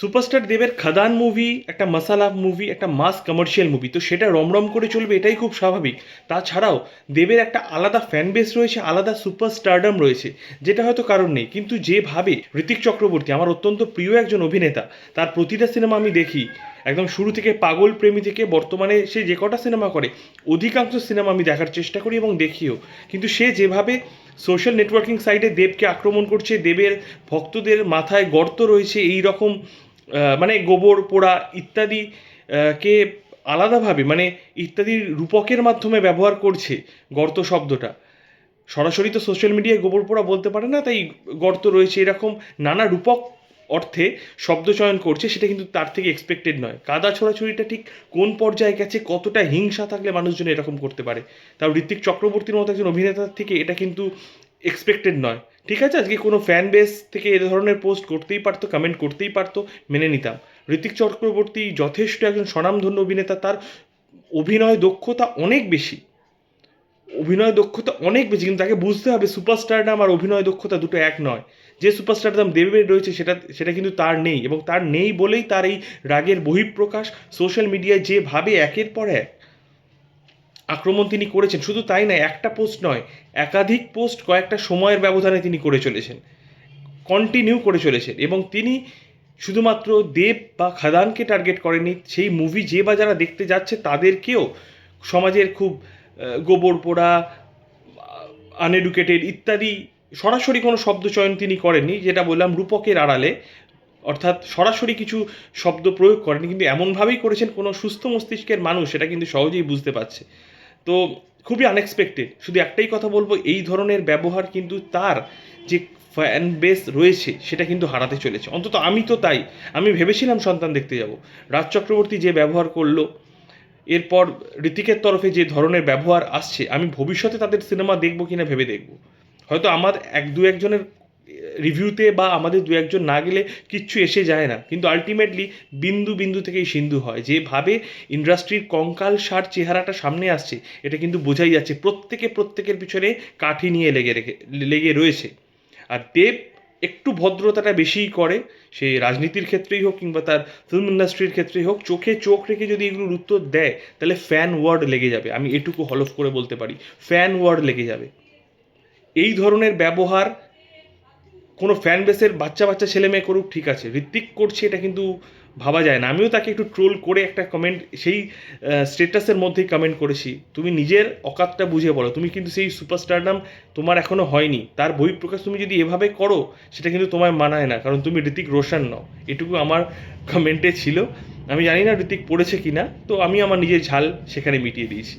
Superstar দেবের খাদান movie একটা মশালা movie একটা মাস কমার্শিয়াল মুভি তো সেটা রমরম করে চলবে, এটাই খুব স্বাভাবিক। তাছাড়াও দেবের একটা আলাদা ফ্যান বেস রয়েছে, আলাদা সুপারস্টারডাম রয়েছে, যেটা হয়তো কারণ নেই। কিন্তু যেভাবে ঋতিক চক্রবর্তী, আমার অত্যন্ত প্রিয় একজন অভিনেতা, তার প্রতিটা সিনেমা আমি দেখি, একদম শুরু থেকে পাগল প্রেমী থেকে বর্তমানে সে যে কটা সিনেমা করে, অধিকাংশ সিনেমা আমি দেখার চেষ্টা করি এবং দেখিও। কিন্তু সে যেভাবে সোশ্যাল নেটওয়ার্কিং সাইটে দেবকে আক্রমণ করছে, দেবের ভক্তদের মাথায় গর্ত রয়েছে এই রকম মানে গোবর, পোড়া ইত্যাদি কে আলাদাভাবে মানে ইত্যাদির রূপকের মাধ্যমে ব্যবহার করছে গর্ত শব্দটা। সরাসরি তো সোশ্যাল মিডিয়ায় গোবর, পোড়া বলতে পারে না, তাই গর্ত রয়েছে। এরকম নানা রূপক অর্থে শব্দ চয়ন করছে, সেটা কিন্তু তার থেকে এক্সপেক্টেড নয়। কাদা ছোড়াছুড়িটা ঠিক কোন পর্যায়ে গেছে, কতটা হিংসা থাকলে মানুষজন এরকম করতে পারে? তাও ঋত্বিক চক্রবর্তীর মতো একজন অভিনেতার থেকে এটা কিন্তু এক্সপেক্টেড নয়। ঠিক আছে? আজকে কোনো ফ্যান বেস থেকে এ ধরনের পোস্ট করতেই পারতো কমেন্ট করতেই পারতো, মেনে নিতাম। ঋতিক চক্রবর্তী যথেষ্ট একজন স্বনামধন্য অভিনেতা, তার অভিনয় দক্ষতা অনেক বেশি। অভিনয় দক্ষতা অনেক বেশি, কিন্তু তাকে বুঝতে হবে সুপারস্টারডাম আর অভিনয় দক্ষতা দুটো এক নয়। যে সুপারস্টারডাম দেবের রয়েছে, সেটা সেটা কিন্তু তার নেই। এবং তার নেই বলেই তার এই রাগের বহিঃপ্রকাশ সোশ্যাল মিডিয়ায় যেভাবে একের পর এক আক্রমণ তিনি করেছেন। শুধু তাই নয়, একটা পোস্ট নয়, একাধিক পোস্ট কয়েকটা সময়ের ব্যবধানে তিনি করে চলেছেন কন্টিনিউ করে চলেছেন এবং তিনি শুধুমাত্র দেব বা খাদানকে টার্গেট করেনি সেই মুভি যে বা যারা দেখতে যাচ্ছে তাদেরকেও সমাজের খুব গোবর পোড়া আনএডুকেটেড ইত্যাদি সরাসরি কোনো শব্দ চয়ন তিনি করেননি, যেটা বললাম রূপকের আড়ালে, অর্থাৎ সরাসরি কিছু শব্দ প্রয়োগ করেনি কিন্তু এমনভাবেই করেছেন কোনো সুস্থ মস্তিষ্কের মানুষ, সেটা কিন্তু সহজেই বুঝতে পারছে। তো খুবই আনএক্সপেক্টেড শুধু একটাই কথা বলব, এই ধরনের ব্যবহার কিন্তু তার যে ফ্যান বেস রয়েছে, সেটা কিন্তু হারাতে চলেছে। অন্তত আমি তো তাই। আমি ভেবেছিলাম সন্তান দেখতে যাব। রাজ চক্রবর্তী যে ব্যবহার করল, এরপর ঋতিকের তরফে যে ধরনের ব্যবহার আসছে, আমি ভবিষ্যতে তাদের সিনেমা দেখব কিনা ভেবে দেখব। হয়তো আমার এক দু একজনের রিভিউতে বা আমাদের দু একজন না গেলে কিচ্ছু এসে যায় না। কিন্তু আলটিমেটলি বিন্দু বিন্দু থেকেই সিন্ধু হয়। যেভাবে ইন্ডাস্ট্রির কঙ্কাল সার চেহারাটা সামনে আসছে, এটা কিন্তু বোঝাই যাচ্ছে প্রত্যেকে প্রত্যেকের পিছনে কাঠি নিয়ে লেগে রেখে, লেগে রয়েছে। আর দেব একটু ভদ্রতাটা বেশিই করে, সে রাজনীতির ক্ষেত্রেই হোক কিংবা তার ফিল্ম ইন্ডাস্ট্রির ক্ষেত্রেই হোক, চোখে চোখ রেখে যদি এগুলোর উত্তর দেয়, তাহলে ফ্যান ওয়ার্ড লেগে যাবে। আমি এটুকু হলফ করে বলতে পারি ফ্যান ওয়ার্ড লেগে যাবে। এই ধরনের ব্যবহার কোনো ফ্যান বেসের বাচ্চা বাচ্চা ছেলে মেয়ে করুক, ঠিক আছে। ঋত্বিক করছে এটা কিন্তু ভাবা যায় না। আমিও তাকে একটু ট্রোল করে একটা কমেন্ট সেই স্টেটাসের মধ্যেই কমেন্ট করেছি। তুমি নিজের অকাতটা বুঝে বলো। তুমি কিন্তু সেই সুপারস্টারডাম তোমার এখনও হয়নি। তার বহিঃপ্রকাশ তুমি যদি এভাবে করো, সেটা কিন্তু তোমায় মানায় না। কারণ তুমি ঋতিক রোশন নও। এটুকু আমার কমেন্টে ছিল। আমি জানি না ঋতিক পড়েছে কি না তো আমি আমার নিজের ঝাল সেখানে মিটিয়ে দিয়েছি।